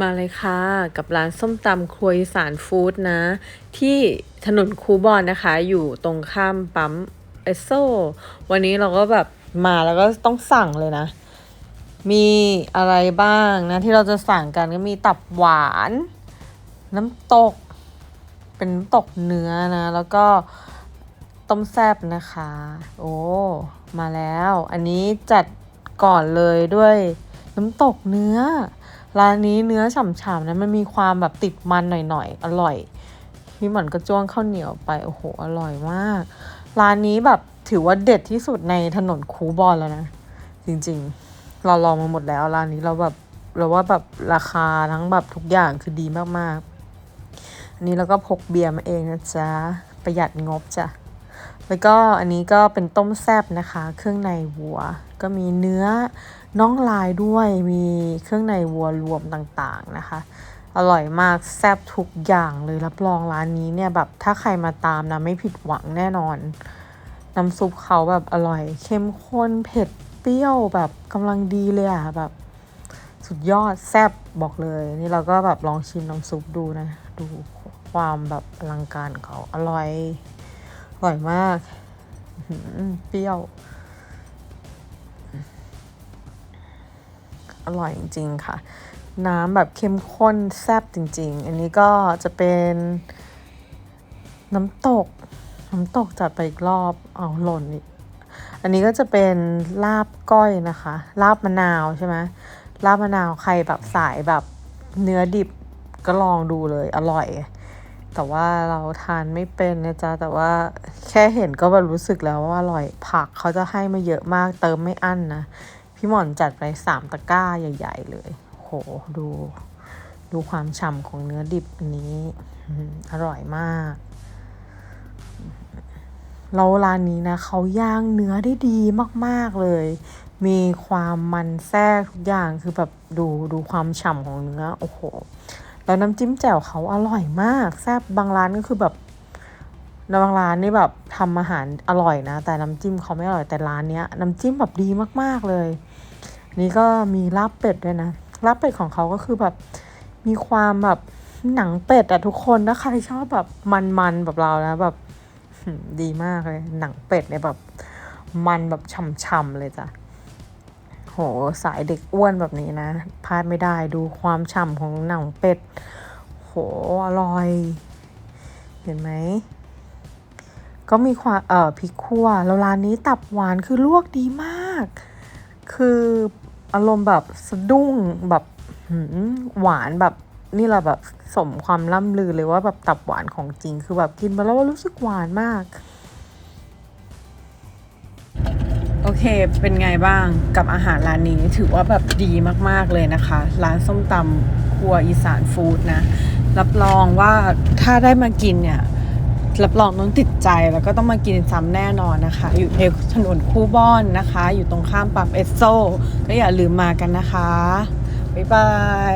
มาเลยค่ะ กับร้านส้มตำครัวอีสานฟู้ดนะ ที่ถนนคูบอนนะคะ อยู่ตรงข้ามปั๊มเอสโซ วันนี้เราก็แบบมาแล้วก็ต้องสั่งเลยนะ มีอะไรบ้างนะที่เราจะสั่งกันก็มีตับหวาน น้ำตก เป็นน้ำตกเนื้อนะ แล้วก็ต้มแซบนะคะ โอ้ มาแล้ว อันนี้จัดก่อนเลยด้วยน้ำตกเนื้อ ร้านนี้เนื้อฉ่ำๆนะมันมีความแบบติดมันหน่อยๆ อร่อยพี่หม่อนก็จ้วงข้าวเหนียวไปโอ้โหอร่อยมาก ร้านนี้แบบถือว่าเด็ดที่สุดในถนนคูบอนแล้วนะ จริงๆ เราลองมาหมดแล้วร้านนี้เราแบบเราว่าแบบราคาทั้งแบบทุกอย่างคือดีมากๆ อันนี้เราก็พกเบียร์มาเองนะจ๊ะ ประหยัดงบจ้ะ แล้วก็อันนี้ก็เป็นต้มแซบนะคะ เครื่องในวัว ก็มีเนื้อน่องลายด้วย มีเครื่องในวัวรวมต่างๆนะคะ อร่อยมากแซบทุกอย่างเลยรับรองร้านนี้เนี่ยแบบถ้าใครมาตามนะไม่ผิดหวังแน่นอน น้ำซุปเขาแบบอร่อย เข้มข้นเผ็ดเปรี้ยวแบบกำลังดีเลยอะแบบสุดยอดแซบบอกเลย นี่เราก็แบบลองชิมน้ำซุปดูนะ ดูความแบบอลังการเขาอร่อย อร่อยมาก เปรี้ยว อร่อยจริง ๆ ค่ะ น้ำแบบเข้มข้นแซ่บจริง ๆ อันนี้ก็จะเป็นน้ำตก น้ำตกจัดไปอีกรอบเอาหล่นอีกอันนี้ก็จะเป็นลาบก้อยนะคะ ลาบมะนาวใช่ไหมลาบมะนาวใครแบบสายแบบเนื้อดิบก็ลองดูเลยอร่อย แต่ว่าเราทานไม่เป็นนะจ๊ะแต่ว่าแค่เห็นก็แบบรู้สึกแล้วว่าอร่อยผักเขาจะให้มาเยอะมากเติมไม่อั้นนะ พี่หมอนจัดไปสามตะกร้าใหญ่ ๆ เลยโหดู ดูความฉ่ำของเนื้อดิบอันนี้อืมอร่อยมากแล้วร้านนี้นะเขาย่างเนื้อได้ดีมากๆเลย มีความมันแทรกทุกอย่างคือแบบดูดูความฉ่ำของเนื้อ โอ้โห แล้วน้ำจิ้มแจ่วเขาอร่อยมาก แซ่บบางร้านก็คือแบบบางร้านนี่แบบทำอาหารอร่อยนะ แต่น้ำจิ้มเขาไม่อร่อยแต่ร้านเนี้ยน้ำจิ้มแบบดีมากๆเลย นี่ก็มีลาบเป็ดด้วยนะลาบเป็ดของเขาก็คือแบบมีความแบบหนังเป็ดอะทุกคนถ้าใครชอบแบบมันๆแบบเรานะแบบดีมากเลย หนังเป็ดเนี่ยแบบ มันแบบฉ่ำๆเลยจ้ะ สายเด็กอ้วนแบบนี้นะพลาดไม่ได้ดูความฉ่ำของหนังเป็ด โห อร่อย เห็นไหม ก็มีความเอ่อพริกขั่วแล้วร้านนี้ตับหวานคือลวกดีมาก คืออารมณ์แบบสะดุ้งแบบหวานแบบนี่แหละแบบสมความล่ำลือเลยว่าแบบตับหวานของจริง คือแบบกินไปแล้วว่ารู้สึกหวานมาก โอเค เป็นไงบ้างกับอาหารร้านนี้ถือว่าแบบดีมากๆเลยนะคะ ร้านส้มตำครัวอีสานฟู้ดนะ รับรองว่าถ้าได้มากินเนี่ย รับรองต้องติดใจแล้วก็ต้องมากินซ้ำแน่นอนนะคะ อยู่ในถนนคู่บอนนะคะ อยู่ตรงข้ามปั๊มเอสโซก็อย่าลืมมากันนะคะ บ๊ายบาย